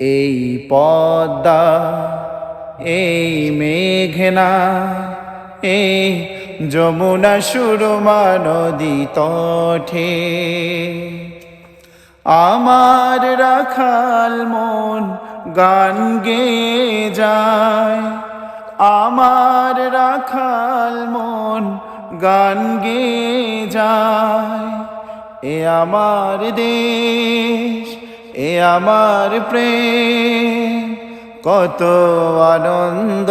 এই পদ্মা, এই মেঘনা, এই যমুনা সুরমা নদী তঠে আমার রাখাল মন গান গেয়ে যায়, আমার রাখাল মন গান গেয়ে যায়। এ আমার দেশ এ আমার প্রেম, কত আনন্দ,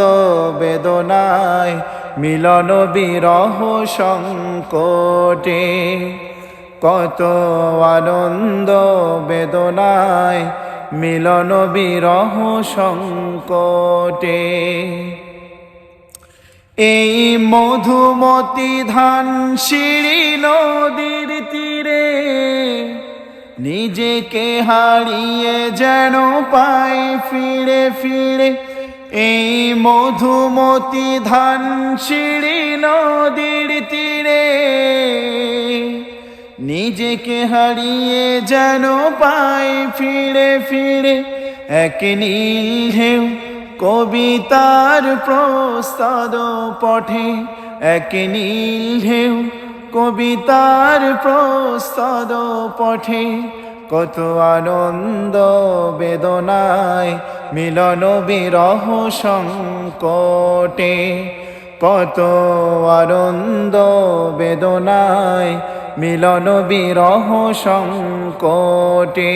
বেদনায় মিলন বিরহ সংকটে। কত আনন্দ, বেদনায় মিলন বিরহ সংকটে। এই মধুমতি ধান সিঁড়ি নদীর তীরে নিজেকে হারিয়ে যেন পাই ফিরে ফিরে, এই মধুমতি ধান সিঁড়ি নদীর তীরে। নিজেকে হারিয়ে যেন পাই ফিরে ফিরে, এক নীল কবিতার প্রস্তাদ পঠে, এক নীল কবিতার প্রস্তাদ পঠে, কত আনন্দ বেদনায় মিলন বিরহ সংকটে। কত আনন্দ বেদনায় মিলন বিরহ সংকটে।